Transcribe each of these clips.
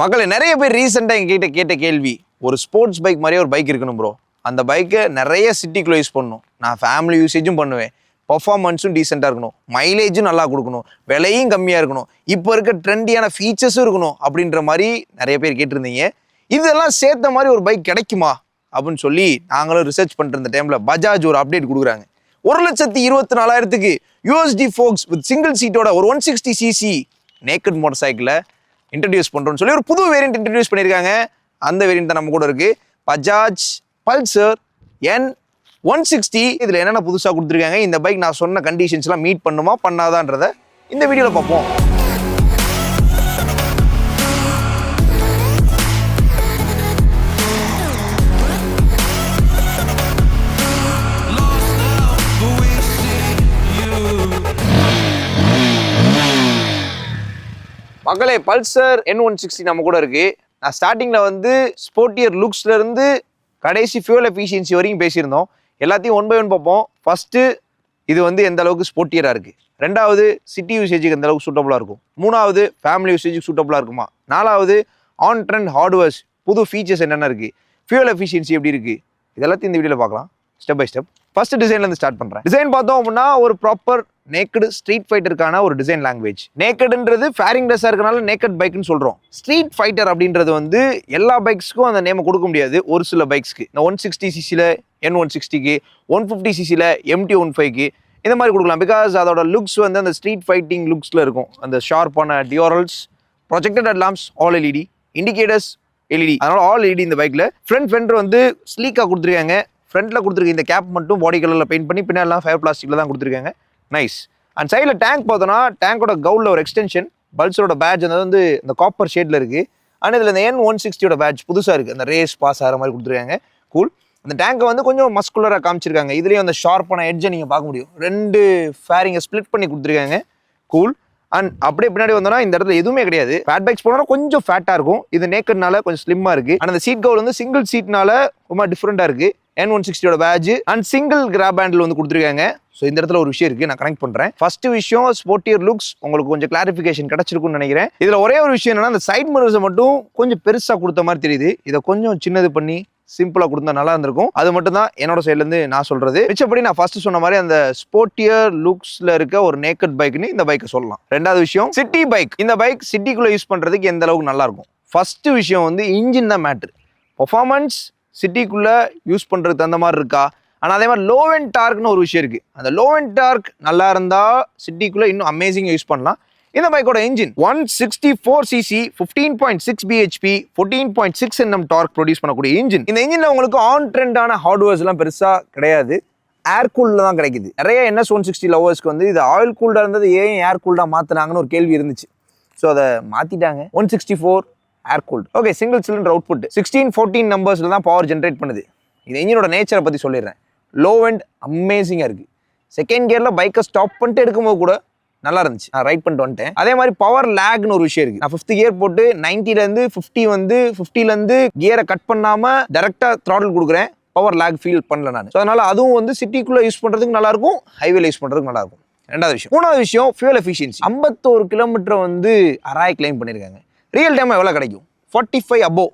மக்களை நிறைய பேர் ரீசெண்டாக எங்ககிட்ட கேட்ட கேள்வி ஒரு ஸ்போர்ட்ஸ் பைக் மாதிரியே ஒரு பைக் இருக்கணும் ப்ரோ அந்த பைக்கை நிறைய சிட்டிக்குள்ளே யூஸ் பண்ணணும். நான் ஃபேமிலி யூசேஜும் பண்ணுவேன். பர்ஃபார்மன்ஸும் டீசெண்டாக இருக்கணும். மைலேஜும் நல்லா கொடுக்கணும். விலையும் கம்மியாக இருக்கணும். இப்போ இருக்க ட்ரெண்டியான ஃபீச்சர்ஸும் இருக்கணும் அப்படின்ற மாதிரி நிறைய பேர் கேட்டிருந்தீங்க. இதெல்லாம் சேர்த்த மாதிரி ஒரு பைக் கிடைக்குமா? அப்படின்னு சொல்லி நாங்களும் ரிசர்ச் பண்ணுற இந்த டைமில் பஜாஜ் ஒரு அப்டேட் கொடுக்குறாங்க. ஒரு லட்சத்தி இருபத்தி நாலாயிரத்துக்கு யூஎஸ்டி ஃபோக்ஸ் வித் சிங்கிள் சீட்டோட ஒரு one sixty CC naked motor சைக்கிளை இன்ட்ரடியூஸ் பண்ணுறோம்னு சொல்லி ஒரு புது வேரியண்ட் இன்ட்ரடியூஸ் பண்ணியிருக்காங்க. அந்த வேரியண்ட் தான் நம்ம கூட இருக்குது Bajaj Pulsar N one sixty இதில் என்னென்ன புதுசாக கொடுத்துருக்காங்க இந்த பைக் நான் சொன்ன கண்டிஷன்ஸ்லாம் மீட் பண்ணுமா பண்ணாதான்றதை இந்த வீடியோவில் பார்ப்போம். மகளே பல்சர் என் ஒன் சிக்ஸ்டி நம்ம கூட இருக்கு. நான் ஸ்டார்டிங்கில் வந்து ஸ்போர்ட்டியர் லுக்ஸ்ல இருந்து கடைசி ஃபியூல் எஃபிஷியன்சி வரைக்கும் பேசியிருந்தோம். எல்லாத்தையும் ஒன் பை ஒன் பார்ப்போம். ஃபஸ்ட்டு இது வந்து எந்த அளவுக்கு ஸ்போர்ட்டியராக இருக்குது ரெண்டாவது சிட்டி யூசேஜுக்கு எந்த அளவுக்கு சூட்டபுளாக இருக்கும். மூணாவது ஃபேமிலி யூசேஜுக்கு சூட்டபுளாக இருக்குமா? நாலாவது ஆன் ட்ரெண்ட் ஹார்ட்வேர்ஸ் புது ஃபீச்சர்ஸ் என்னென்ன இருக்குது ஃபியூல் எஃபிஷியன்சி எப்படி இருக்குது இதெல்லாத்தையும் இந்த வீடியோவில் பார்க்கலாம். ஸ்டெப் பை ஸ்டெப் ஃபஸ்ட்டு டிசைன்லேருந்து ஸ்டார்ட் பண்ணுறேன் டிசைன் பார்த்தோம் அப்படின்னா ஒரு ப்ராப்பர் நேக்கடு ஸ்ட்ரீட் ஃபைட்டருக்கான ஒரு டிசைன் லாங்குவேஜ் நேக்கடுன்றது ஃபேரிங் ட்ரெஸ்ஸாக இருக்கனால நேக்கட் பைக்னு சொல்கிறோம் ஸ்ட்ரீட் ஃபைட்டர் அப்படின்றது வந்து எல்லா பைக்ஸ்க்கும் அந்த நேமை கொடுக்க முடியாது. ஒரு சில பைக்ஸ்க்கு இந்த ஒன் சிக்ஸ்டி சிசியில் என் ஒன் சிக்ஸ்டிக்கு ஒன் ஃபிஃப்டி சிசியில் எம்டி ஒன் ஃபைவ்க்கு இந்த மாதிரி கொடுக்கலாம். பிகாஸ் அதோட லுக்ஸ் வந்து அந்த ஸ்ட்ரீட் ஃபைட்டிங் லுக்ஸில் இருக்கும். அந்த ஷார்ப்பான டியோரல்ஸ் projected headlamps all LED indicators LED அதனால் ஆல் எல்இடி இந்த பைக்கில் ஃப்ரண்ட் ஃபெண்டர் வந்து ஸ்லீக்காக கொடுத்துருக்காங்க. ஃப்ரண்ட்டில் கொடுத்துருக்க இந்த கேப் மட்டும் பாடி கலரில் பெயிண்ட் பண்ணி பின்னாடிலாம் ஃபயர் பிளாஸ்டிக்கில் தான் கொடுத்துருக்காங்க. நைஸ் அண்ட் சைடில் டேங்க் பார்த்தோன்னா டேங்கோட கவுலில் ஒரு எக்ஸ்டென்ஷன் பல்சரோட பேட்ச் அந்த வந்து இந்த காப்பர் ஷேடில் இருக்குது அண்ட் இதில் இந்த என் ஒன் சிக்ஸ்டியோட பேட்ச் புதுசாக இருக்குது அந்த ரேஸ் பாஸ் ஆகிற மாதிரி கொடுத்துருக்காங்க. கூல் அந்த டேங்கை வந்து கொஞ்சம் மஸ்குலராக காமிச்சிருக்காங்க. இதுலேயும் அந்த ஷார்ப்பான எட்ஜை நீங்கள் பார்க்க முடியும். ரெண்டு ஃபேரிங்கை ஸ்ப்ளிட் பண்ணி கொடுத்துருக்காங்க. கூல் அண்ட் அப்படியே பின்னாடி வந்தோம்னா இந்த இடத்துல எதுவுமே கிடையாது. ஃபேட் பைக்ஸ் போனா கொஞ்சம் ஃபேட்டாக இருக்கும். இது நேக்கட்னால கொஞ்சம் ஸ்லிம்மாக இருக்கு. அண்ட் அந்த சீட் கவுல் வந்து சிங்கிள் சீட்னால ரொம்ப டிஃப்ரெண்ட்டாக இருக்கு. என் ஒன் சிக்ஸ்டியோட page and single grab handle வந்து கொடுத்துருக்காங்க. ஸோ இந்த இடத்துல ஒரு விஷயம் இருக்கு. நான் கனெக்ட் பண்ணுறேன் ஃபர்ஸ்ட் விஷயம் ஸ்போர்ட்டியர் லுக்ஸ் உங்களுக்கு கொஞ்சம் கிளாரிஃபிகேஷன் கிடச்சிருக்குன்னு நினைக்கிறேன். இதில் ஒரே ஒரு விஷயம் என்னன்னா அந்த சைட் மிரர்ஸை மட்டும் கொஞ்சம் பெருசாக கொடுத்த மாதிரி தெரியுது. இதை கொஞ்சம் சின்னது பண்ணி சிம்பிளாக கொடுத்தா நல்லா இருந்திருக்கும். அது மட்டும் தான் என்னோட சைட்லேருந்து நான் சொல்கிறது மிச்சப்படி நான் ஃபர்ஸ்ட் சொன்ன மாதிரி அந்த ஸ்போர்ட்டியர் லுக்ஸில் இருக்க ஒரு நேக்கட் பைக்னு இந்த பைக்கை சொல்லலாம். ரெண்டாவது விஷயம் சிட்டி பைக் இந்த பைக் சிட்டிக்குள்ளே யூஸ் பண்ணுறதுக்கு எந்த அளவுக்கு நல்லாயிருக்கும் ஃபஸ்ட்டு விஷயம் வந்து இன்ஜின் தான் மேட்ரு பர்ஃபார்மன்ஸ் சிட்டிக்குள்ளே யூஸ் பண்ணுறதுக்கு தகுந்த மாதிரி இருக்கா? ஆனால் அதே மாதிரி லோ அண்ட் டார்க்னு ஒரு விஷயம் இருக்குது அந்த லோ அண்ட் டார்க் நல்லா இருந்தால் சிட்டிக்குள்ளே இன்னும் அமேசிங்காக யூஸ் பண்ணலாம். இந்த பைக்கோட engine one sixty four CC fifteen point six BHP fourteen point six NM torque produce பண்ணக்கூடிய இன்ஜின் இந்த இன்ஜினில் உங்களுக்கு ஆன் ட்ரெண்டான ஹார்ட்வேர்ஸ் எல்லாம் கிடையாது. ஏர் கூலில் தான் கிடைக்குது. நிறைய என்எஸ் ஒன் சிக்ஸ்டி லவர்ஸ்க்கு வந்து இது ஆயில் கூல்டாக இருந்தது ஏன் ஏர் கூல்டாக மாற்றினாங்கன்னு ஒரு கேள்வி இருந்துச்சு. ஸோ அதை மாற்றிட்டாங்க one sixty four air cooled okay single cylinder output sixteen fourteen நம்பர்ஸில் தான் பவர் ஜென்ரேட் பண்ணுது. இந்த இன்ஜினோட நேச்சரை பற்றி சொல்லிடுறேன். லோ அண்ட் அமேசிங்காக இருக்குது செகண்ட் கியரில் பைக்கை ஸ்டாப் பண்ணிட்டு எடுக்கும்போது கூட நல்லா இருந்துச்சு நான் ரைட் பண்ணிட்டு வந்துட்டேன். அதே மாதிரி பவர் லேக்னு ஒரு விஷயம் இருக்கு. நான் ஃபிஃப்த் கியர் போட்டு 90 இருந்து ஃபிஃப்டி வந்து 50 ல இருந்து கியரை கட் பண்ணாம டேரக்டா த்ராட்டில் கொடுக்குறேன். பவர் லேக் ஃபீல் பண்ணல நான். ஸோ அதனால அதுவும் வந்து சிட்டிக்குள்ள யூஸ் பண்றதுக்கு நல்லா இருக்கும் ஹைவேல யூஸ் பண்றதுக்கு நல்லா இருக்கும் ரெண்டாவது விஷயம். மூணாவது விஷயம் ஃபியூல் எஃபிஷியன்சி ஐம்பத்தோரு கிலோமீட்டர் வந்து அராய் கிளைம் பண்ணியிருக்காங்க ரியல் டைம் எவ்வளோ கிடைக்கும்? ஃபார்ட்டி ஃபைவ் அபோவ்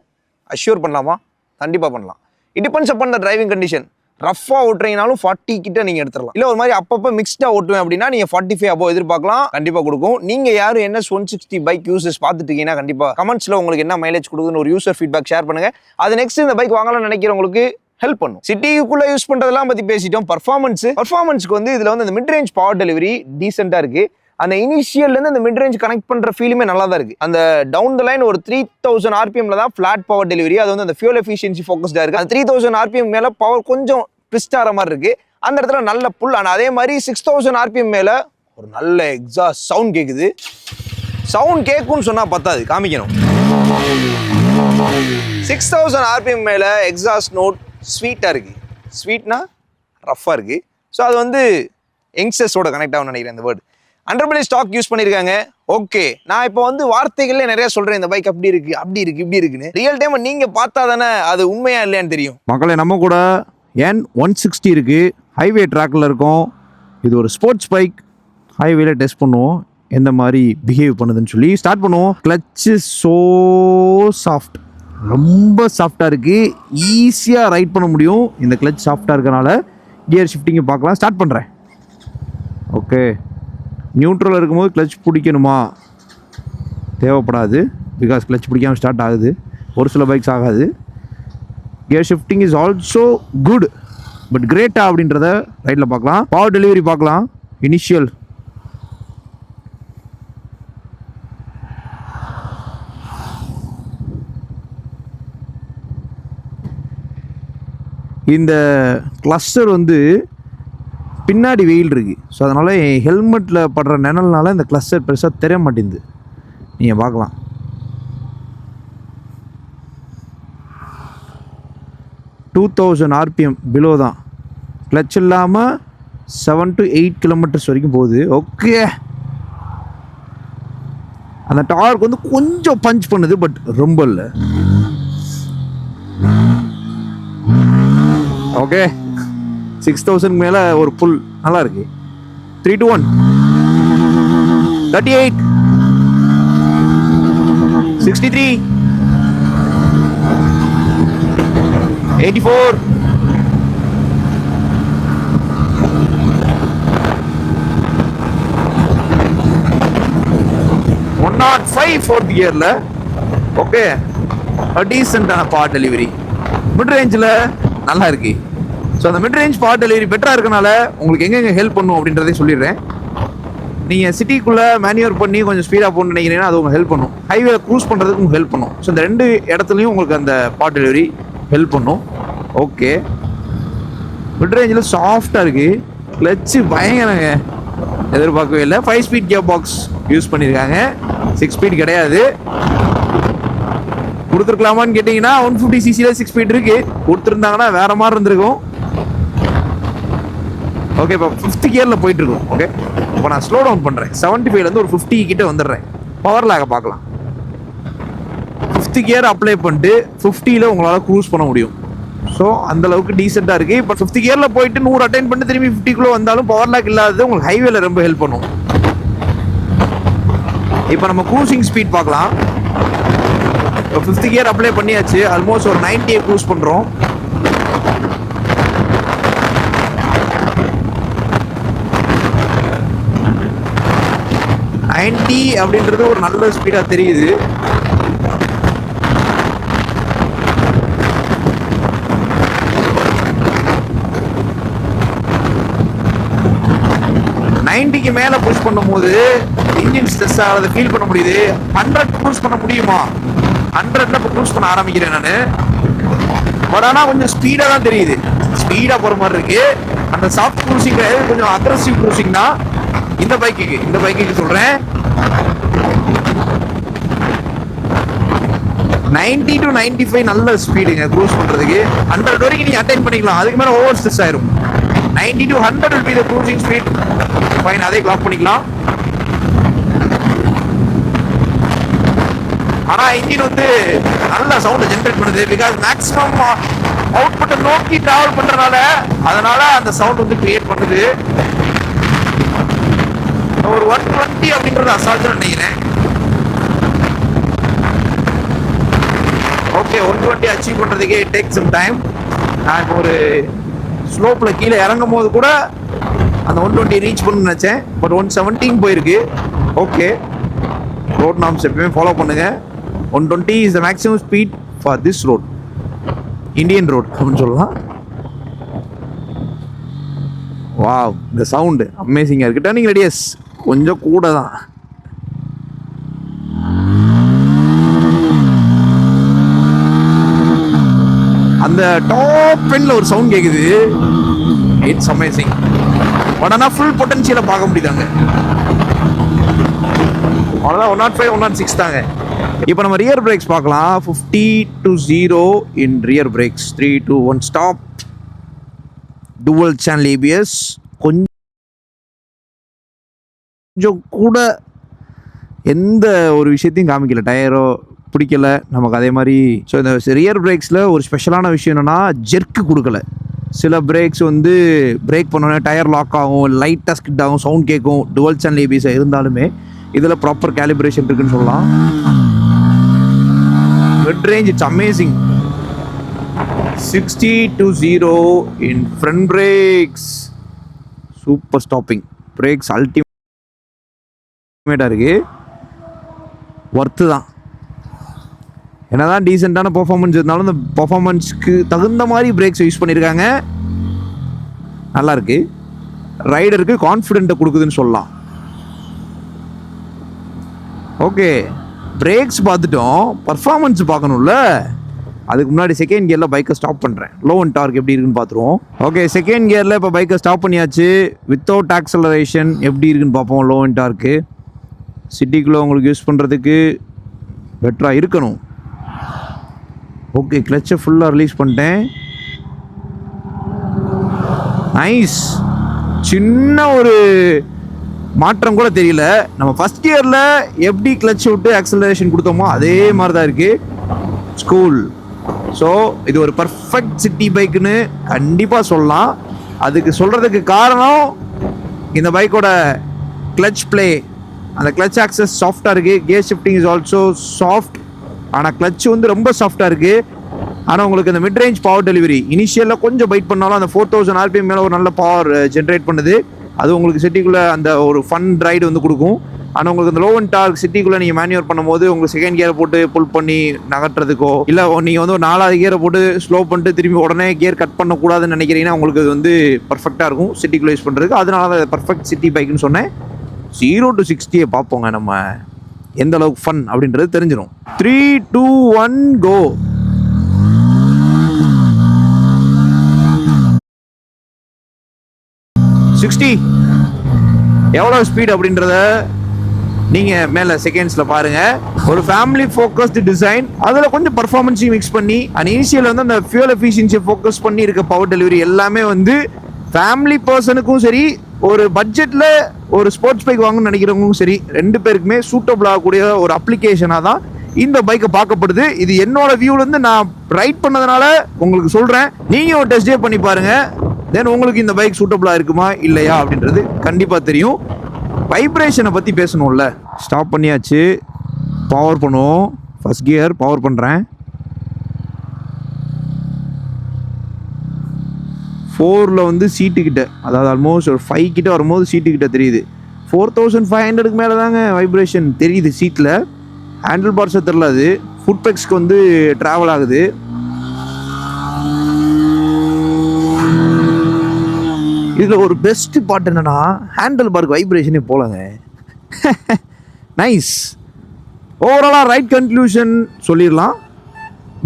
அஷ்யூர் பண்ணலாமா? கண்டிப்பாக பண்ணலாம். It depends upon the driving condition ரஃபாக ஓட்டுறீங்கனாலும் ஃபார்ட்டி கிட்ட நீங்கள் எடுத்துடலாம். இல்லை ஒரு மாதிரி அப்பப்போ மிக்ஸ்டாக ஓட்டுவேன் அப்படின்னா நீங்கள் ஃபார்ட்டி ஃபைவ் அபோவ் எதிர்பார்க்கலாம். கண்டிப்பாக கொடுக்கும். நீங்கள் யாரும் என்ன ஒன் சிக்ஸ்டி பைக் யூசஸ் பார்த்துட்டு இருக்கீங்கன்னா கண்டிப்பாக கமெண்ட்ஸில் உங்களுக்கு என்ன மைலேஜ் கொடுக்குதுன்னு ஒரு யூசர் ஃபீட்பேக் ஷேர் பண்ணுங்கள் அது நெக்ஸ்ட் இந்த பைக் வாங்கலாம்னு நினைக்கிறவங்களுக்கு ஹெல்ப் பண்ணும். சிட்டிக்குள்ளே யூஸ் பண்ணுறதெல்லாம் பற்றி பேசிட்டோம். பர்ஃபார்மன்ஸ் பர்ஃபார்மன்ஸ்க்கு வந்து இதில் வந்து இந்த மிட் ரேஞ்ச் பவர் டெலிவரி டீசெண்டாக இருக்குது அந்த இனிஷியல்லேருந்து அந்த மிட் ரேஞ்ச் கனெக்ட் பண்ணுற ஃபீலுமே நல்லா தான் இருக்குது அந்த டவுன் த லைன் ஒரு த்ரீ தௌசண்ட் ஆர்பிஎம்ல தான் ஃப்ளாட் பவர் டெலிவரி அது வந்து அந்த ஃபியூல் எஃபிஷியன்சி ஃபோக்கஸ்டாக இருக்குது அந்த த்ரீ தௌசண்ட் ஆர்பிஎம் மேலே பவர் கொஞ்சம் ட்விஸ்ட் ஆகிற மாதிரி இருக்குது அந்த இடத்துல நல்ல புல் ஆனால் அதே மாதிரி சிக்ஸ் தௌசண்ட் ஆர்பிஎம் மேலே ஒரு நல்ல எக்ஸாஸ்ட் சவுண்ட் கேட்குது சவுண்ட் கேட்கும்னு சொன்னால் பத்தாது காமிக்கணும். சிக்ஸ் தௌசண்ட் ஆர்பிஎம் மேலே எக்ஸாஸ்ட் நோட் ஸ்வீட்டாக இருக்குது ஸ்வீட்னா ரஃப்பாக இருக்குது ஸோ அது வந்து யங்ஸ்டர்ஸோட கனெக்ட் ஆகும்னு நினைக்கிறேன் இந்த வேர்டு அண்டர்படி ஸ்டாக் யூஸ் பண்ணியிருக்காங்க ஓகே. நான் இப்போ வந்து வார்த்தைகள்ல நிறைய சொல்கிறேன் இந்த பைக் அப்படி இருக்குது அப்படி இருக்குது இப்படி இருக்குன்னு. ரியல் டைம் நீங்கள் பார்த்தா தானே அது உண்மையா இல்லையான்னு தெரியும். மக்களை நம்ம கூட என் ஒன் சிக்ஸ்டி இருக்குது ஹைவே ட்ராக்கில் இருக்கும். இது ஒரு ஸ்போர்ட்ஸ் பைக் ஹைவேல டெஸ்ட் பண்ணுவோம். எந்த மாதிரி பிஹேவ் பண்ணுதுன்னு சொல்லி ஸ்டார்ட் பண்ணுவோம். கிளச்சு ஸோ சாஃப்ட் ரொம்ப சாஃப்டாக இருக்குது ஈஸியாக ரைட் பண்ண முடியும். இந்த கிளச் சாஃப்டாக இருக்கனால கியர் ஷிஃப்டிங்கை பார்க்கலாம். ஸ்டார்ட் பண்ணுறேன் ஓகே நியூட்ரலில் இருக்கும்போது கிளச் பிடிக்கணுமா? தேவைப்படாது. பிகாஸ் கிளச் பிடிக்காம ஸ்டார்ட் ஆகுது. ஒரு சில பைக்ஸ் ஆகாது. Gear shifting is also good but Greta அப்படின்றத ரைட்டில் பார்க்கலாம். பவர் டெலிவரி பார்க்கலாம். இனிஷியல் இந்த கிளஸ்டர் வந்து பின்னாடி வெயில் இருக்குது ஸோ அதனால் என் ஹெல்மெட்டில் படுற நிழல்னால இந்த கிளஸ்டர் பெருசாக தெரிய மாட்டேங்குது. நீங்கள் பார்க்கலாம். டூ தௌசண்ட் ஆர்பிஎம் பிலோ தான். கிளச் இல்லாமல் செவன் டு எயிட் கிலோமீட்டர்ஸ் வரைக்கும் போகுது. ஓகே அந்த டார்க் வந்து கொஞ்சம் பஞ்ச் பண்ணுது பட் ரொம்ப இல்லை. ஓகே சிக்ஸ் தௌசண்ட் மேலே ஒரு புல் நல்லா இருக்கு. Three to one thirty eight sixty three eighty four one not five fourth கியரில் okay டீசெண்டான பார் டெலிவரி மிட் ரேஞ்சில் நல்லா இருக்கு. ஸோ அந்த மிட் ரேஞ்ச் பவர் டெலிவரி பெட்டராக இருக்கனால உங்களுக்கு எங்கெங்கே ஹெல்ப் பண்ணும் அப்படின்றதே சொல்லிடுறேன். நீங்கள் சிட்டிக்குள்ளே மேன்யூர் பண்ணி கொஞ்சம் ஸ்பீடாக போகணும்னு நினைக்கிறீங்கன்னா அது உங்களுக்கு ஹெல்ப் பண்ணும். ஹைவேல க்ரூஸ் பண்ணுறதுக்கு உங்களுக்கு ஹெல்ப் பண்ணும். ஸோ இந்த ரெண்டு இடத்துலையும் உங்களுக்கு அந்த பவர் டெலிவரி ஹெல்ப் பண்ணும். ஓகே மிட் ரேஞ்சில் சாஃப்டாக இருக்குது கிளச்சு பயங்கரங்க. எதிர்பார்க்கவே இல்லை. Five speed gear box use பண்ணியிருக்காங்க சிக்ஸ் ஸ்பீட் கிடையாது. கொடுத்துருக்கலாமான்னு கேட்டிங்கன்னா ஒன் ஃபிஃப்டி சிசியில் சிக்ஸ் ஸ்பீட் இருக்குது கொடுத்துருந்தாங்கன்னா வேறு மாதிரி இருந்திருக்கும். ஓகே இப்போ ஃபிஃப்த் கியரில் போயிட்டுருக்கோம். ஓகே இப்போ நான் ஸ்லோ டவுன் பண்ணுறேன் செவன்ட்டி ஃபைவ்லேருந்து ஒரு ஃபிஃப்டி கிட்டே வந்துடுறேன். பவர் லேக பார்க்கலாம். ஃபிஃப்த் கியர் அப்ளை பண்ணிட்டு ஃபிஃப்டியில் உங்களால் க்ரூஸ் பண்ண முடியும். ஸோ அந்தளவுக்கு டீசெண்டாக இருக்குது இப்போ ஃபிஃப்த் கியரில் போயிட்டு நூறு அட்டைன் பண்ணிட்டு திரும்பி ஃபிஃப்டிக்குள்ளே வந்தாலும் பவர் லேக் இல்லாதது உங்களுக்கு ஹைவேல ரொம்ப ஹெல்ப் பண்ணும். இப்போ நம்ம க்ரூசிங் ஸ்பீட் பார்க்கலாம். இப்போ ஃபிஃப்த் கியர் அப்ளை பண்ணியாச்சு. ஆல்மோஸ்ட் ஒரு நைன்ட்டியை க்ரூஸ் பண்ணுறோம் நைன்டி அப்படின்றது ஒரு நல்ல ஸ்பீடாக தெரியுது. நைன்டிக்கு மேலே புஷ் பண்ணும்போது இன்ஜின் ஸ்ட்ரெஸ் ஆகிறத ஃபீல் பண்ண முடியுது. ஹண்ட்ரட் க்ரூஸ் பண்ண முடியுமா? ஹண்ட்ரட்ல இப்போ க்ரூஸ் பண்ண ஆரம்பிக்கிறேன் நான். பட் ஆனால் கொஞ்சம் ஸ்பீடாக தான் தெரியுது. ஸ்பீடாக போகிற மாதிரி இருக்கு. அந்த சாஃப்ட் க்ரூசிங் கொஞ்சம் அக்ரஸிவ் க்ரூசிங் தான் இந்த பைக்குக்கு இந்த பைக்குக்கு சொல்கிறேன் நைன்டி டு நைன்டி ஃபைவ் நல்ல ஸ்பீடுங்க க்ரூஸ் பண்ணுறதுக்கு ஹண்ட்ரட் வரைக்கும் நீங்கள் அட்டைன் பண்ணிக்கலாம். அதுக்கு மேலே ஓவர் ஸ்ட்ரெஸ் ஆயிரும். Ninety to hundred will be the cruising speed fine அதே கிளாக் பண்ணிக்கலாம். ஆனால் இன்ஜின் வந்து நல்ல சவுண்டை ஜென்ரேட் பண்ணுது. பிகாஸ் மேக்ஸிமம் அவுட்புட்டை நோக்கி ட்ராவல் பண்ணுறதுனால அதனால அந்த சவுண்ட் வந்து கிரியேட் பண்ணுது. ஒரு ஒன் டுவெண்ட்டி அப்படின்றது அசால்ட்டு நினைக்கிறேன். ஓகே ஒன் டுவெண்ட்டி அச்சீவ் பண்ணுறதுக்கே டேக் சம் டைம் நான் இப்போ ஒரு ஸ்லோப்பில் கீழே இறங்கும் போது கூட அந்த ஒன் டுவெண்ட்டி ரீச் பண்ணு நினச்சேன். பட் ஒன் செவன்டீன் போயிருக்கு. ஓகே ரோட் நாம்ஸ் எப்பயுமே ஃபாலோ பண்ணுங்கள் one twenty is the maximum speed for this road Indian road அப்படின்னு சொல்லலாம். வாவ் இந்த சவுண்டு அமேசிங்காக இருக்கு. டர்னிங் ரெடியஸ் கொஞ்சம் கூட தான் அந்த டாப் பெண்ணில் ஒரு சவுண்ட் கேக்குது. இட்ஸ் அமேசிங் பட் ஆனால் ஃபுல் பொட்டன்ஷியலை பார்க்க முடியுதாங்க? அவ்வளோதான் one not five one not six தாங்க. இப்போ நம்ம ரியர் பிரேக்ஸ் பார்க்கலாம். Fifty to zero in rear brakes three two one stop dual channel ABS கொஞ்சம் கொஞ்சம் கூட எந்த ஒரு விஷயத்தையும் காமிக்கல. டயரோ பிடிக்கல. நமக்கு அதே மாதிரி ஸோ இந்த ரியர் பிரேக்ஸில் ஒரு ஸ்பெஷலான விஷயம் என்னென்னா ஜெர்க்கு கொடுக்கல. சில பிரேக்ஸ் வந்து பிரேக் பண்ணோன்னே டயர் லாக் ஆகும் லைட்டாக ஸ்கிட் ஆகும் சவுண்ட் கேட்கும் டுவல் சேனல் ஏபிஎஸ் இருந்தாலுமே இதில் ப்ராப்பர் கேலிப்ரேஷன் இருக்குன்னு சொல்லலாம். Mid range it's amazing sixty to zero in front brakes super stopping brakes அல்டி அல்டிமேட்டாக இருக்குது ஒர்த்து தான். என்னதான் டீசெண்டான பர்ஃபார்மன்ஸ் இருந்தாலும் இந்த பர்ஃபார்மன்ஸ்க்கு தகுந்த மாதிரி பிரேக்ஸ் யூஸ் பண்ணியிருக்காங்க நல்லா இருக்கு. ரைடருக்கு கான்ஃபிடென்ட்டை கொடுக்குதுன்னு சொல்லலாம். ஓகே பிரேக்ஸ் பார்த்துட்டோம். பர்ஃபார்மன்ஸ் பார்க்கணும்ல. அதுக்கு முன்னாடி செகண்ட் கியரில் பைக்கை ஸ்டாப் பண்ணுறேன் லோ அண்ட் டார்க் எப்படி இருக்குன்னு பார்த்துருவோம். ஓகே செகண்ட் கியரில் இப்போ பைக்கை ஸ்டாப் பண்ணியாச்சு. வித்தவுட் ஆக்சலரேஷன் எப்படி இருக்குன்னு பார்ப்போம். லோ அண்ட் டார்க்கு சிட்டிக்குள்ளே உங்களுக்கு யூஸ் பண்ணுறதுக்கு பெட்டராக இருக்கணும். ஓகே கிளச்சை ஃபுல்லாக ரிலீஸ் பண்ணிட்டேன். நைஸ் சின்ன ஒரு மாற்றம் கூட தெரியல. நம்ம ஃபஸ்ட் இயரில் எப்படி கிளச் விட்டு ஆக்சலரேஷன் கொடுத்தோமோ அதே மாதிரி தான் இருக்குது ஸ்கூல் ஸோ இது ஒரு பர்ஃபெக்ட் சிட்டி பைக்குன்னு கண்டிப்பாக சொல்லலாம். அதுக்கு சொல்கிறதுக்கு காரணம் இந்த பைக்கோட கிளச் ப்ளே அந்த கிளச் ஆக்சஸ் சாஃப்டாக இருக்குது gear shifting is also soft ஆனால் கிளச் வந்து ரொம்ப சாஃப்டாக இருக்குது ஆனால் உங்களுக்கு இந்த மிட் ரேஞ்ச் பவர் டெலிவரி இனிஷியலாக கொஞ்சம் பைட் பண்ணாலும் அந்த ஃபோர் தௌசண்ட் ஆர்பிஎம் மேலே ஒரு நல்ல பவர் ஜென்ரேட் uh, பண்ணுது. அது உங்களுக்கு சிட்டிக்குள்ளே அந்த ஒரு ஃபன் ரைடு வந்து கொடுக்கும். ஆனால் உங்களுக்கு இந்த லோ அண்ட் டார்க் சிட்டிக்குள்ளே நீங்கள் மேன்யூர் பண்ணும்போது உங்களுக்கு செகண்ட் கியரை போட்டு புல் பண்ணி நகட்டுறதுக்கோ இல்லை நீங்கள் வந்து ஒரு நாலாவது கியரை போட்டு ஸ்லோ பண்ணிட்டு திரும்பி உடனே கியர் கட் பண்ணக்கூடாதுன்னு நினைக்கிறீங்கன்னா உங்களுக்கு அது வந்து பர்ஃபெக்டாக இருக்கும். சிட்டிக்குள்ளே யூஸ் பண்ணுறதுக்கு அதனால தான் பர்ஃபெக்ட் சிட்டி பைக்குன்னு சொன்னேன். ஜீரோ டு சிக்ஸ்டியை பார்ப்போங்க நம்ம எந்த அளவுக்கு ஃபன் அப்படின்றது தெரிஞ்சிடும் three two one go sixty எவ்வளோ ஸ்பீட் அப்படின்றத நீங்கள் மேலே செகண்ட்ஸில் பாருங்கள் ஒரு ஃபேமிலி ஃபோக்கஸ்டு டிசைன் அதில் கொஞ்சம் பர்ஃபார்மன்ஸையும் மிக்ஸ் பண்ணி அண்ட் இனிஷியல் வந்து அந்த ஃபியூல் எஃபிஷியன்சியை ஃபோக்கஸ் பண்ணி இருக்க பவர் டெலிவரி எல்லாமே வந்து ஃபேமிலி பர்சனுக்கும் சரி ஒரு பட்ஜெட்டில் ஒரு ஸ்போர்ட்ஸ் பைக் வாங்கணும்னு நினைக்கிறவங்களும் சரி ரெண்டு பேருக்குமே சூட்டபிள் ஆகக்கூடிய ஒரு அப்ளிகேஷனாக தான் இந்த பைக்கை பார்க்கப்படுது. இது என்னோட வியூலேருந்து நான் ரைட் பண்ணதுனால உங்களுக்கு சொல்கிறேன் நீங்கள் ஒரு டெஸ்ட் பண்ணி பாருங்கள் தென் உங்களுக்கு இந்த பைக் சூட்டபிளாக இருக்குமா இல்லையா அப்படின்றது கண்டிப்பாக தெரியும். வைப்ரேஷனை பற்றி பேசணும்ல. ஸ்டாப் பண்ணியாச்சு. பவர் பண்ணுவோம். ஃபஸ்ட் கியர் பவர் பண்ணுறேன் ஃபோரில் வந்து சீட்டுக்கிட்ட அதாவது ஆல்மோஸ்ட் ஒரு ஃபைவ் கிட்ட வரும்போது சீட்டுக்கிட்ட தெரியுது. ஃபோர் தௌசண்ட் ஃபைவ் ஹண்ட்ரடுக்கு மேலே தாங்க வைப்ரேஷன் தெரியுது சீட்டில் ஹேண்டில் பார்ஸை தெரில அது. ஃபுட் பெக்ஸ்க்கு வந்து ட்ராவல் ஆகுது. இதில் ஒரு பெஸ்ட் பார்ட் என்னன்னா ஹேண்டில் பார்க்கு வைப்ரேஷனே போலங்க. நைஸ் ஓவராலாக ரைட் கன்க்ளூஷன் சொல்லிடலாம்.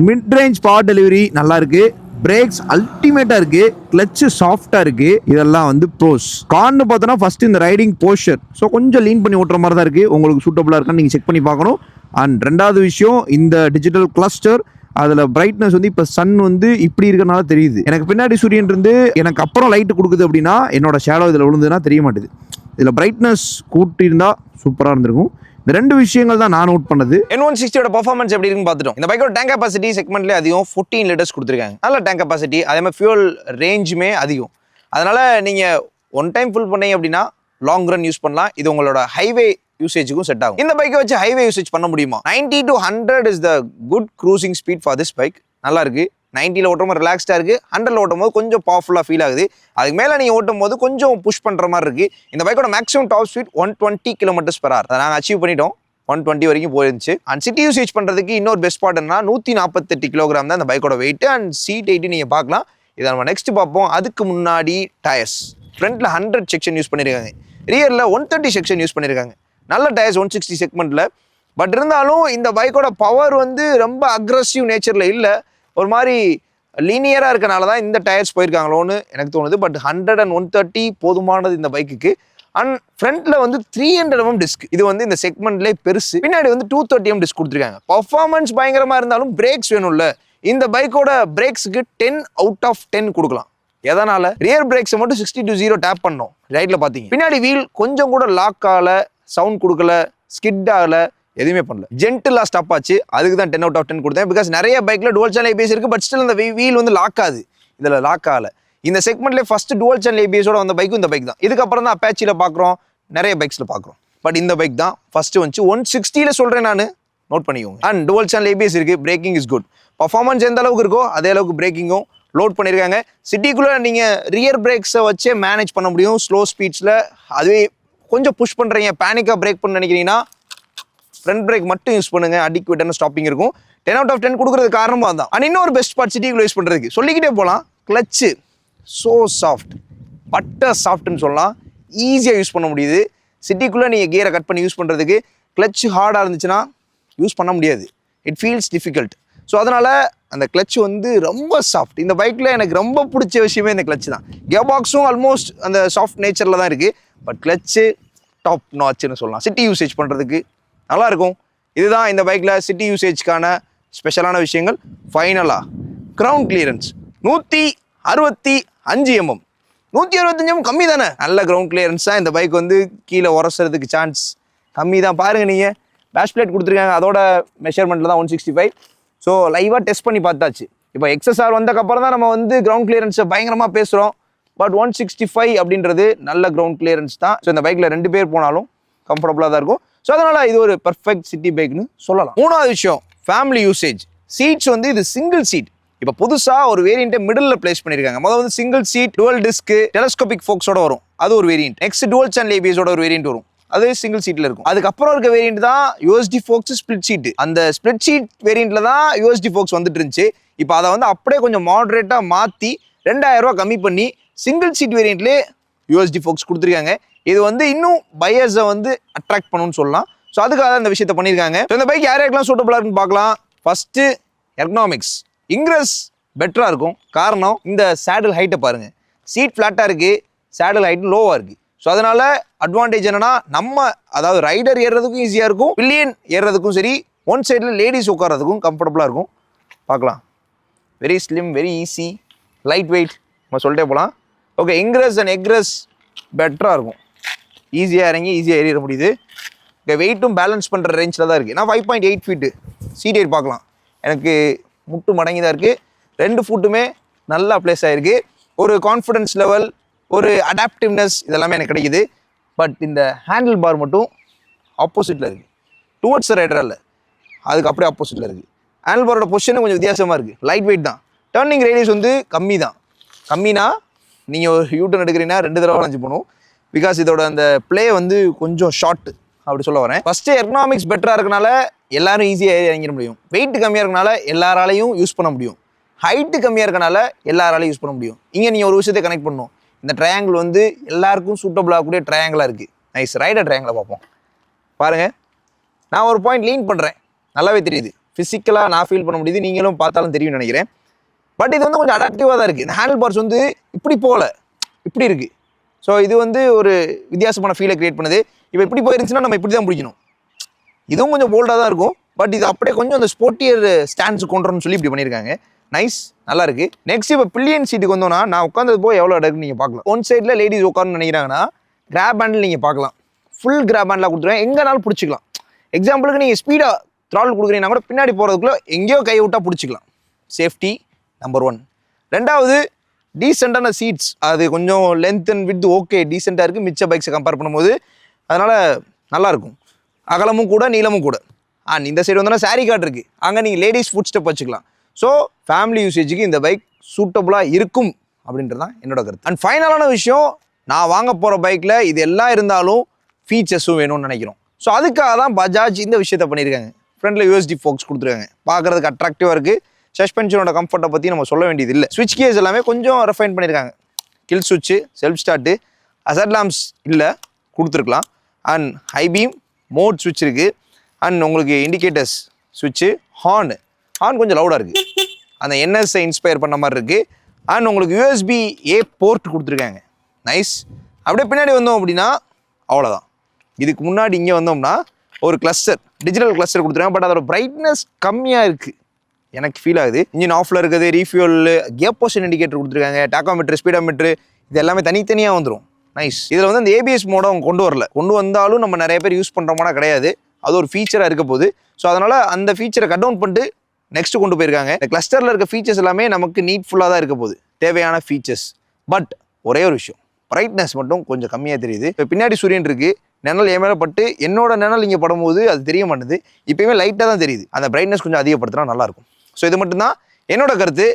மிட் ரேஞ்ச் பவர் டெலிவரி நல்லா இருக்குது பிரேக்ஸ் அல்டிமேட்டாக இருக்கு கிளச்சு சாஃப்டாக இருக்கு. இதெல்லாம் வந்து ப்ரோஸ் கார்னு பார்த்தோன்னா ஃபர்ஸ்ட் இந்த ரைடிங் போஸ்டர் ஸோ கொஞ்சம் லீன் பண்ணி ஓட்டுற மாதிரி தான் இருக்கு. உங்களுக்கு சூட்டபுளாக இருக்கான்னு நீங்கள் செக் பண்ணி பார்க்கணும். அண்ட் ரெண்டாவது விஷயம் இந்த டிஜிட்டல் கிளஸ்டர் அதில் பிரைட்னஸ் வந்து இப்போ சன் வந்து இப்படி இருக்கிறனால தெரியுது. எனக்கு பின்னாடி சூரியன் இருந்து எனக்கு அப்புறம் லைட்டு கொடுக்குது அப்படின்னா என்னோட ஷேடோ இதில் விழுந்ததுன்னா தெரிய மாட்டேது. இதில் பிரைட்னஸ் கூட்டியிருந்தால் சூப்பராக இருந்திருக்கும். இந்த ரெண்டு விஷயங்கள் தான் நான் நோட் பண்ணது. என் ஒன் சிக்ஸ்டியோட பர்ஃபார்மன்ஸ் எப்படி இருக்குன்னு பார்த்துட்டோம். இந்த பைக்கோட டேங்க் கெப்பாசிட்டி செக்மெண்ட்லேயே அதிகம். ஃபோர்டீன் லிட்டர்ஸ் கொடுத்துருக்காங்க. நல்ல டேங்க் கெப்பாசிட்டி அதே மாதிரி ஃபியூல் ரேஞ்சுமே அதிகம். அதனால் நீங்கள் ஒன் டைம் ஃபுல் பண்ணீங்க அப்படின்னா லாங் ரன் யூஸ் பண்ணலாம். இது உங்களோட ஹைவே யூசேஜுக்கும் செட் ஆகும். இந்த பைக்கை வச்சு ஹைவே யூசேஜ் பண்ண முடியுமா? 90 to hundred is the good cruising speed for this bike நல்லா இருக்குது நைன்ட்டியில் ஓட்டும் போது ரிலாக்ஸ்டாக இருக்குது ஹண்ட்ரட்ல ஓட்டும் போது கொஞ்சம் பவர்ஃபுல்லாக ஃபீல் ஆகுது. அதுக்கு மேலே நீங்கள் ஓட்டும் போது கொஞ்சம் புஷ் பண்ணுற மாதிரி இருக்குது இந்த பைக்கோட maximum top speed one twenty kilometres per hour அதை நாங்கள் அச்சீவ் பண்ணிட்டோம். ஒன் டுவெண்ட்டி வரைக்கும் போயிருந்துச்சு. அண்ட் சிட்டி யூசேஜ் பண்ணுறதுக்கு இன்னொரு பெஸ்ட் பார்ட் என்ன நூற்றி நாற்பத்தெட்டு கிலோகிராம் தான் இந்த பைக்கோட வெயிட் அண்ட் சீட் எயிட்டு நீங்கள் பார்க்கலாம். இதை நம்ம நெக்ஸ்ட் பார்ப்போம். அதுக்கு முன்னாடி டயர்ஸ் ஃப்ரண்ட்டில் ஹண்ட்ரட் செக்ஷன் யூஸ் பண்ணியிருக்காங்க ரியரில் ஒன் தேர்ட்டி செக்ஷன் யூஸ் பண்ணியிருக்காங்க நல்ல டயர்ஸ் ஒன் சிக்ஸ்டி செக்மெண்ட்டில் பட் இருந்தாலும் இந்த பைக்கோட பவர் வந்து ரொம்ப அக்ரஸிவ் நேச்சரில் இல்லை. ஒரு மாதிரி லீனியராக இருக்கனால தான் இந்த டயர்ஸ் போயிருக்காங்களோன்னு எனக்கு தோணுது. But hundred and one thirty போதுமானது இந்த பைக்குக்கு அண்ட் ஃப்ரண்ட்ல வந்து த்ரீ ஹண்ட்ரட் எம் டிஸ்க் இது வந்து இந்த செக்மெண்ட்லேயே பெருசு. பின்னாடி வந்து டூ தேர்ட்டி எம் டிஸ்க் கொடுத்துருக்காங்க. பர்ஃபார்மன்ஸ் பயங்கரமா இருந்தாலும் பிரேக்ஸ் வேணும்ல. இந்த பைக்கோட பிரேக்ஸுக்கு டென் அவுட் ஆஃப் டென் கொடுக்கலாம். எதனால? ரியர் பிரேக்ஸை மட்டும் சிக்ஸ்டி டு ஜீரோ டேப் பண்ணோம் ரைட்ல பாத்தீங்க பின்னாடி வீல் கொஞ்சம் கூட லாக் ஆகல சவுண்ட் கொடுக்கல ஸ்கிட் ஆகல. எதுவுமே பண்ணல. ஜென்டிலா ஸ்டாப் ஆச்சு. அதுக்கு தான் டென் அவுட் ஆஃப் டென் கொடுத்தேன். பிகாஸ் நிறைய பைக்ல டுவல் சேனல் ஏபிஎஸ் இருக்கு பட் ஸ்டில் அந்த வீல் வந்து லாக் ஆகுது. இதுல லாக் ஆகல. இந்த செக்மெண்ட்லேயே ஃபர்ஸ்ட் டுவல் சேனல் ஏபிஎஸோட வந்த பைக்கும் இந்த பைக் தான். இதுக்கப்புறம் தான் அப்பாச்சியில் பார்க்குறோம் நிறைய பைக்ஸில் பார்க்குறோம் பட் இந்த பைக் தான் ஃபர்ஸ்ட் வந்துச்சு. ஒன் சிக்ஸ்டியில் சொல்கிறேன் நான். நோட் பண்ணிக்கோங்க. அண்ட் டுவல் சேனல் ஏபிஎஸ் இருக்குது பிரேக்கிங் இஸ் குட் பர்ஃபார்மன்ஸ் எந்த அளவுக்கு இருக்கோ அதே அளவுக்கு பிரேக்கிங்கும் லோட் பண்ணியிருக்காங்க சிட்டிக்குள்ளே நீங்கள் ரியர் பிரேக்ஸை வச்சே மேனேஜ் பண்ண முடியும். ஸ்லோ ஸ்பீட்ஸில் அதுவே கொஞ்சம் புஷ் பண்ணுறீங்க பேனிக்காக பிரேக் பண்ண நினைக்கிறீங்கன்னா ஃப்ரண்ட் பிரேக் மட்டும் யூஸ் பண்ணுங்க. அடிக்குவேட்டான ஸ்டாப்பிங் இருக்கும். டென் அவுட் ஆஃப் டென் கொடுக்குறது காரணமாக தான் அண்ட் இன்னொரு பெஸ்ட் பார்ட் சிட்டிக்குள்ள யூஸ் பண்ணுறதுக்கு சொல்லிக்கிட்டே போகலாம் கிளச்சு ஸோ சாஃப்ட் பட்டர் சாஃப்ட்னு சொல்லலாம். ஈஸியாக யூஸ் பண்ண முடியுது. சிட்டிக்குள்ளே நீங்கள் கியரை கட் பண்ணி யூஸ் பண்ணுறதுக்கு கிளச் ஹார்டாக இருந்துச்சுன்னா யூஸ் பண்ண முடியாது. இட் ஃபீல்ஸ் டிஃபிகல்ட் ஸோ அதனால் அந்த கிளச் வந்து ரொம்ப சாஃப்ட் இந்த பைக்கில் எனக்கு ரொம்ப பிடிச்ச விஷயமே இந்த கிளச் தான். கியர் பாக்ஸும் ஆல்மோஸ்ட் அந்த சாஃப்ட் நேச்சரில் தான் இருக்குது பட் கிளச்சு டாப் நாச்சுன்னு சொல்லலாம். சிட்டி யூசேஜ் பண்ணுறதுக்கு நல்லாயிருக்கும். இதுதான் இந்த பைக்கில் சிட்டி யூசேஜ்க்கான ஸ்பெஷலான விஷயங்கள். ஃபைனலாக க்ரௌண்ட் கிளியரன்ஸ் நூற்றி அறுபத்தி அஞ்சு எம்எம் நூற்றி அறுபத்தஞ்சு எம்எம் கம்மி தானே நல்ல கிரவுண்ட் கிளியரன்ஸ் தான். இந்த பைக் வந்து கீழே உரசுறதுக்கு சான்ஸ் கம்மி தான் பாருங்கள் நீங்கள் பேஷ் பிளேட் கொடுத்துருக்காங்க. அதோட மெஷர்மெண்ட்டில் தான் ஒன் சிக்ஸ்டி ஃபைவ் ஸோ லைவாக டெஸ்ட் பண்ணி பார்த்தாச்சு. இப்போ எக்ஸஸ்ஆர் வந்தக்கப்புறம் தான் நம்ம வந்து கிரவுண்ட் கிளியரன்ஸை பயங்கரமாக பேசுகிறோம் பட் ஒன் சிக்ஸ்டி ஃபைவ் அப்படின்றது நல்ல கிரவுண்ட் கிளியரன்ஸ் தான். ஸோ இந்த பைக்கில் ரெண்டு பேர் போனாலும் கம்ஃபர்டபுளாக தான் இருக்கும். ஸோ அதனால் இது ஒரு பர்ஃபெக்ட் சிட்டி பைக்னு சொல்லலாம். மூணாவது விஷயம் ஃபேமிலி யூசேஜ் சீட்ஸ் வந்து இது சிங்கிள் சீட் இப்போ புதுசாக ஒரு வேரியண்ட்டை மிடில் பிளேஸ் பண்ணியிருக்காங்க முதல் வந்து single seat dual disc telescopic ஃபோக்ஸோட வரும். அது ஒரு வேரியண்ட் நெக்ஸ்ட் டுவல் சேனல் ஏபிஎஸோட ஒரு வேரியண்ட் வரும். அது சிங்கிள் சீட்ல இருக்கும். அதுக்கப்புறம் இருக்க வேரியண்ட் தான் யூஎஸ்டி ஃபோக்ஸ் ஸ்பிளிட் சீட் அந்த ஸ்பிளிட் சீட் வேரியண்ட்ல தான் யூஎஸ்டி ஃபோக்ஸ் வந்துட்டு இருந்துச்சு. இப்போ அதை வந்து அப்படியே கொஞ்சம் மாடரேட்டாக மாற்றி ரெண்டாயிரம் ரூபா கம்மி பண்ணி சிங்கிள் சீட் வேரியண்ட்லேயே யூஎஸ்டி ஃபோக்ஸ் கொடுத்துருக்காங்க. இது வந்து இன்னும் பையர்ஸை வந்து அட்ராக்ட் பண்ணணும்னு சொல்லலாம். ஸோ அதுக்காக தான் இந்த விஷயத்த பண்ணியிருக்காங்க. ஸோ இந்த பைக் யார் யாருக்கெல்லாம் சூட்டபுளாக இருக்குன்னு பார்க்கலாம். ஃபர்ஸ்ட்டு எர்கனாமிக்ஸ் இங்கிரஸ் பெட்டராக இருக்கும். காரணம் இந்த சேடல் ஹைட்டை பாருங்கள் சீட் ஃப்ளாட்டாக இருக்குது சேடல் ஹைட் லோவாக இருக்குது ஸோ அதனால் அட்வான்டேஜ் என்னென்னா நம்ம அதாவது ரைடர் ஏறுறதுக்கும் ஈஸியாக இருக்கும். பில்லியன் ஏறுறதுக்கும் சரி ஒன் சைடில் லேடிஸ் உட்காரதுக்கும் கம்ஃபர்டபுளாக இருக்கும். பார்க்கலாம். Very slim very easy light weight நம்ம சொல்லிட்டே போகலாம் ஓகே இங்கிரஸ் அண்ட் எக்ரஸ் பெட்டராக இருக்கும். ஈஸியாக இறங்கி ஈஸியாக ஏறிட முடியுது. இங்கே வெயிட்டும் பேலன்ஸ் பண்ணுற ரேஞ்சில் தான் இருக்குது நான் five point eight feet seat height பார்க்கலாம். எனக்கு முட்டு மடங்கி தான் இருக்குது ரெண்டு ஃபுட்டுமே நல்லா ப்ளேஸ் ஆகிருக்கு ஒரு கான்ஃபிடென்ஸ் லெவல் ஒரு அடாப்டிவ்னஸ் இதெல்லாமே எனக்கு கிடைக்குது. பட் இந்த ஹேண்டில் பார் மட்டும் ஆப்போசிட்டில் இருக்குது டுவர்ட்ஸ் ரைடர் இல்லை அதுக்கு அப்படியே ஆப்போசிட்டில் இருக்குது ஹேண்டில் பாரோட பொசிஷனும் கொஞ்சம் வித்தியாசமாக இருக்குது லைட் வெயிட் தான். டர்னிங் ரேடியஸ் வந்து கம்மி தான். கம்மினா நீங்கள் ஒரு யூட்டன் எடுக்கிறீங்கன்னா ரெண்டு தடவை வளைஞ்சு போகணும். பிகாஸ் இதோட அந்த ப்ளே வந்து கொஞ்சம் ஷார்ட்டு அப்படி சொல்ல வரேன். ஃபஸ்ட்டு எக்கனாமிக்ஸ் பெட்டராக இருக்கனால எல்லாரும் ஈஸியாக ஏறி இறங்கிட முடியும். வெயிட் கம்மியாக இருக்கனால எல்லாராலையும் யூஸ் பண்ண முடியும். ஹைட்டு கம்மியாக இருக்கனால எல்லாராலையும் யூஸ் பண்ண முடியும். இங்கே நீங்கள் ஒரு விஷயத்தை கனெக்ட் பண்ணணும். இந்த ட்ரையாங்கிள் வந்து எல்லாருக்கும் சூட்டபிள் ஆகக்கூடிய ட்ரையாங்கிளாக இருக்குது நைஸ் ரைடர் ட்ரையாங்கிளை பார்ப்போம். பாருங்கள் நான் ஒரு பாயிண்ட் லீன் பண்ணுறேன் நல்லாவே தெரியுது. ஃபிசிக்கலாக நான் ஃபீல் பண்ண முடியுது. நீங்களும் பார்த்தாலும் தெரியும்னு நினைக்கிறேன். பட் இது வந்து கொஞ்சம் அடாக்டிவாக தான் இருக்குது இந்த ஹேண்டில் பார்ஸ் வந்து இப்படி போகல. இப்படி இருக்குது ஸோ இது வந்து ஒரு வித்தியாசமான ஃபீலை க்ரியேட் பண்ணுது. இப்போ இப்படி போயிருந்துச்சுன்னா நம்ம இப்படி தான் பிடிக்கணும் இதுவும் கொஞ்சம் போல்டாக தான் இருக்கும். பட் இது அப்படியே கொஞ்சம் அந்த ஸ்போர்ட்டியர் ஸ்டாண்ட்ஸ் கொண்டுறோம்னு சொல்லி இப்படி பண்ணியிருக்காங்க. நைஸ் நல்லா இருக்கு. நெக்ஸ்ட் இப்போ பில்லியன் சீட்டுக்கு வந்தோம்னா நான் உட்காந்தது போய் எவ்வளோ இடம் நீங்கள் பார்க்கலாம். ஒன் சைடில் லேடிஸ் உட்காரணும்னு நினைக்கிறாங்கன்னா கிராப் ஹேண்டில் நீங்கள் பார்க்கலாம். ஃபுல் கிராப் ஹேண்டில் கொடுத்துருவேன். எங்கேனாலும் பிடிச்சிக்கலாம். எக்ஸாம்பிளுக்கு நீங்கள் ஸ்பீடாக த்ரால் கொடுக்குறீங்கன்னா கூட பின்னாடி போகிறதுக்குள்ளே எங்கேயோ கை விட்டால் பிடிச்சிக்கலாம். சேஃப்டி நம்பர் ஒன் ரெண்டாவது டீசெண்டான சீட்ஸ் அது கொஞ்சம் லென்த் அண்ட் வித் ஓகே டீசெண்டாக இருக்குது மிச்ச பைக்ஸை கம்பேர் பண்ணும்போது அதனால் நல்லாயிருக்கும். அகலமும் கூட நீளமும் கூட. அண்ட் இந்த சைடு வந்தோன்னா சாரி கார்டு இருக்குது அங்கே நீங்கள் லேடிஸ் ஃபுட் ஸ்டெப் வச்சுக்கலாம். ஸோ ஃபேமிலி யூசேஜுக்கு இந்த பைக் சூட்டபுளாக இருக்கும் அப்படின்றது தான் என்னோட கருத்து. அண்ட் ஃபைனலான விஷயம் நான் வாங்க போகிற பைக்கில் இது எல்லாம் இருந்தாலும் ஃபீச்சர்ஸும் வேணும்னு நினைக்கிறோம். ஸோ அதுக்காக தான் பஜாஜ் இந்த விஷயத்த பண்ணியிருக்காங்க. ஃப்ரண்ட்டில் யூஎஸ்டி ஃபோக்ஸ் கொடுத்துருக்காங்க. பார்க்குறதுக்கு அட்ராக்டிவாக இருக்குது சஸ்பென்ஷனோட கம்ஃபர்ட்டை பற்றி நம்ம சொல்ல வேண்டியது இல்லை ஸ்விட்ச் கேஸ் எல்லாமே கொஞ்சம் ரெஃபைன் பண்ணியிருக்காங்க. கில் சுவிட்சு செல்ஃப் ஸ்டார்ட்டு அசட் லாம்ப்ஸ் இல்லை கொடுத்துருக்கலாம். அண்ட் ஹை பீம் மோட் சுவிட்ச் இருக்குது அண்ட் உங்களுக்கு இண்டிகேட்டர்ஸ் சுவிட்சு ஹார்னு ஹார்ன் கொஞ்சம் லவுடாக இருக்குது அந்த என்எஸ்ஐ இன்ஸ்பயர் பண்ண மாதிரி இருக்குது அண்ட் உங்களுக்கு யூஎஸ்பி ஏ போர்ட் கொடுத்துருக்காங்க. நைஸ் அப்படியே பின்னாடி வந்தோம் அப்படின்னா அவ்வளோதான் இதுக்கு முன்னாடி இங்கே வந்தோம்னா ஒரு கிளஸ்டர் டிஜிட்டல் கிளஸ்டர் கொடுத்துருக்காங்க. பட் அதோட பிரைட்னஸ் கம்மியாக இருக்குது எனக்கு ஃபீல் ஆகுது. இன்ஜின் ஆஃபில் இருக்குது ரீஃபியூல் கேப் போஷன் இண்டிகேட்டர் கொடுத்துருக்காங்க டாக்கோமீட்டர் ஸ்பீடோமீட்டர் இது எல்லாமே தனித்தனியாக வந்துடும் நைஸ் இதில் வந்து அந்த ஏபிஎஸ் மோட அவங்க கொண்டு வரல. கொண்டு வந்தாலும் நம்ம நிறைய பேர் யூஸ் பண்ணுறோம்னா கிடையாது. அது ஒரு ஃபீச்சராக இருக்க போகுது. ஸோ அதனால் அந்த ஃபீச்சரை கட் டவுன் பண்ணிட்டு நெக்ஸ்ட் கொண்டு போயிருக்காங்க. இந்த கிளஸ்டரில் இருக்க ஃபீச்சர்ஸ் எல்லாமே நமக்கு நீட்ஃபுல்லாக தான் இருக்க போகுது. தேவையான ஃபீச்சர்ஸ் பட் ஒரே ஒரு விஷயம். பிரைட்னஸ் மட்டும் கொஞ்சம் கம்மியாக தெரியுது. இப்போ பின்னாடி சூரியன் இருக்குது நிழல் என் மேலே பட்டு என்னோட நிழல் இங்கே படும்போது அது தெரிய மாட்டேது இப்பயுமே லைட்டாக தான் தெரியுது. அந்த பிரைட்னஸ் கொஞ்சம் அதிகப்படுத்தினா நல்லாயிருக்கும். ஸோ இது மட்டும்தான் என்னோட கருத்து.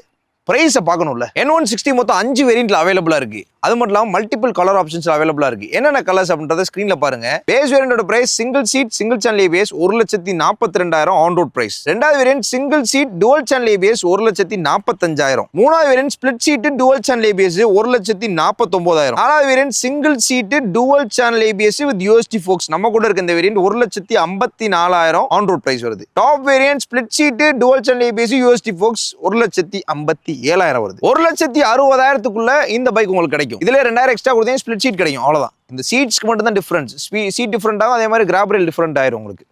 ப்ரைஸை பார்க்கணும்ல. என் ஒன் சிக்ஸ்டி மொத்தம் அஞ்சு வேரியண்ட்டில் அவைலபிளாக இருக்குது அது மட்டும் இல்லாமல் மல்டிபிள் கலர் ஆப்ஷன்ஸ் அவைலபிளாக இருக்குது என்னென்ன கலர்ஸ் அப்படின்றத ஸ்க்ரீனில் பாருங்க. Base வேரியண்டோட price single seat single channel ABS ஒரு லட்சத்தி நாற்பத்தி ரெண்டாயிரம் ஆன் ரோட் பிரைஸ் ரெண்டாவது variant single seat dual channel ABS ஒரு லட்சத்தி நாற்பத்தஞ்சாயிரம் மூணாவது variant split seat dual channel ABS ஒரு லட்சத்தி நாற்பத்தொம்போதாயிரம் நாலாவது variant single seat dual channel ABS with USD forks நம்ம கூட இருக்க இந்த வேரியன்ட் ஒரு லட்சத்தி ஐம்பத்தி நாலாயிரம் ஆன் ரோட் பிரைஸ் வருது top variant split seat dual channel ABS USD forks ஒரு லட்சத்தி ஐம்பத்தி ஏழாயிரம் வருது. ஒரு லட்சத்தி அறுபதாயிரத்துக்குள்ள இந்த பைக் உங்களுக்கு கிடைக்கும். இதுல ரெண்டாயிரம் எக்ஸ்ட்ரா கொடுத்தீங்க ஸ்பிளிட் சீட் கிடைக்கும். அவ்வளோதான் இந்த சீட்ஸ்க்கு மட்டும் தான் டிஃப்ரென்ஸ் சீட் டிஃப்ரெண்ட் ஆகும். அதே மாதிரி கிராபரல் டிஃப்ரெண்ட் ஆயிரும் உங்களுக்கு.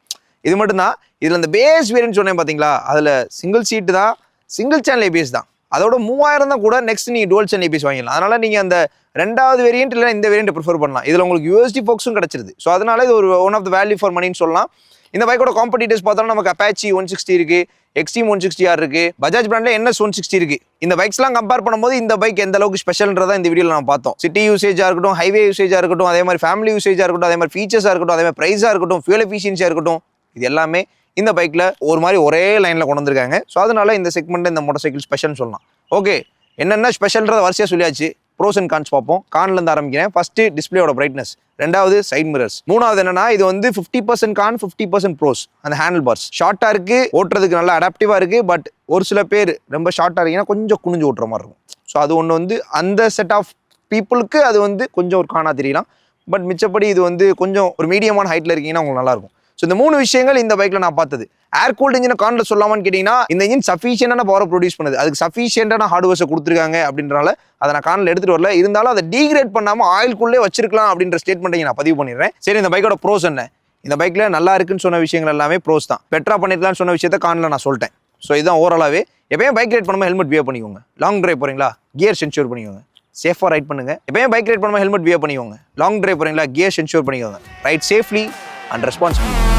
இது மட்டும் தான் இதுல இந்த பேஸ் வேரியன்ட் சொன்னேன் பார்த்தீங்களா அதில் சிங்கிள் சீட்டு தான் சிங்கிள் சேனல் ஏபிஎஸ் தான். அதோட மூவாயிரம் தான் கூட நெக்ஸ்ட் நீங்கள் டுவல் சேனல் ஏபிஎஸ் வாங்கிடலாம். அதனால் நீங்கள் அந்த ரெண்டாவது வேரியன்ட் இல்லை இந்த வேரியன்ட் ப்ரிஃபர் பண்ணலாம். இதில் உங்களுக்கு யூஎஸ்டி ஃபோக்ஸும் கிடச்சிருது. ஸோ அதனால இது ஒரு one of the value for மணின்னு சொல்லலாம். இந்த பைக்கோட காம்படிட்டர்ஸ் பார்த்தோம்னா நமக்கு அப்பாச்சி ஒன் சிக்ஸ்டி இருக்குது எக்ஸ்ட்ரீம் ஒன் சிக்ஸ்டி ஆர் இருக்குது பஜாஜ் பிராண்டில் என்எஸ் ஒன் சிக்ஸ்டி இருக்குது இந்த பைக்ஸ்லாம் கம்பேர் பண்ணும்போது இந்த பைக் எந்த அளவுக்கு ஸ்பெஷல்ன்றதா இந்த வீடியோவில் நம்ம பார்த்தோம். சிட்டி யூசேஜாக இருக்கட்டும் ஹைவே யூசேஜாக இருக்கட்டும் அதே மாதிரி ஃபேமிலி யூசேஜாக இருக்கட்டும் அதே மாதிரி ஃபீச்சர்ஸாக இருக்கட்டும் அதே மாதிரி ப்ரைஸாக இருக்கட்டும் ஃபியூல் எஃபிஷியன்சியாக இருக்கட்டும் இது எல்லாமே இந்த பைக்கில் ஒரு மாதிரி ஒரே லைனில் கொண்டு வந்திருக்காங்க. ஸோ அதனால இந்த செக்மெண்ட்டில் இந்த மோட்டர் சைக்கிள் ஸ்பெஷல்னு சொல்லலாம். ஓகே என்னென்ன ஸ்பெஷல்ன்றத வரிசையாக சொல்லியாச்சு. ப்ரோஸ் அண்ட் கான்ஸ் பார்ப்போம். கான்லேருந்து ஆரம்பிக்கிறேன். ஃபஸ்ட்டு டிஸ்பிளேயோட பிரைட்னஸ் ரெண்டாவது சைட் மிரர்ஸ் மூணாவது என்னன்னா இது வந்து fifty percent con fifty percent pros அந்த ஹேண்டில் பார்ஸ் ஷார்ட்டாக இருக்கு ஓட்டுறதுக்கு நல்லா அடாப்டிவாக இருக்கு பட் ஒரு சில பேர் ரொம்ப ஷார்ட்டாக இருக்கீங்கன்னா கொஞ்சம் குனிஞ்சு ஓட்டுற மாதிரி இருக்கும். ஸோ அது ஒன்று வந்து அந்த செட் ஆஃப் பீப்புளுக்கு அது வந்து கொஞ்சம் ஒரு காணா தெரியலாம். பட் மிச்சப்படி இது வந்து கொஞ்சம் ஒரு மீடியமான ஹைட்டில் இருக்கீங்கன்னா உங்களுக்கு நல்லாயிருக்கும் ஸோ இந்த மூணு விஷயங்கள் இந்த பைக்கில் நான் பார்த்தது. ஏர் கூல்ட் இன்ஜினை கான்ல சொல்லாமான்னு கேட்டிங்கன்னா இந்த இன்ஜின் சஃபிஷியண்டான பவர் ப்ரொடியூஸ் பண்ணுது. அதுக்கு சஃபிஷியண்டான ஹார்ட்வேர்ஸை கொடுத்துருக்காங்க அப்படின்றனால அதை நான் கான்ல எடுத்துகிட்டு வரல. இருந்தாலும் அதை டீக்ரேட் பண்ணாமல் ஆயில்குள்ளே வச்சிருக்கலாம் அப்படின்ற ஸ்டேட்மெண்ட்டை நான் பதிவு பண்ணிடுறேன். சரி இந்த பைக்கோட ப்ரோஸ் என்ன? இந்த பைக்கில் நல்லா இருக்குன்னு சொன்ன விஷயங்கள் எல்லாமே ப்ரோஸ் தான். பெட்டரா பண்ணிருக்கலாம்னு சொன்ன விஷயத்த கான்ல நான் சொல்லிட்டேன். ஸோ இதுதான் ஓவராலாவே எப்பயும் பைக் ரைட் பண்ணும்போது ஹெல்மெட் வியர் பண்ணிக்கோங்க. லாங் ட்ரைவ் போகிறீங்களா கியர் சென்ஷூர் பண்ணிக்கோங்க. சேஃபாக ரைட் பண்ணுங்கள் எப்பயும் பைக் ரைட் பண்ணும்போது ஹெல்மெட் வியர் பண்ணிக்கோங்க. லாங் ட்ரைவ் போகிறீங்களா கியர் சென்ஷூர் பண்ணிக்கோங்க. Ride safely and responsibility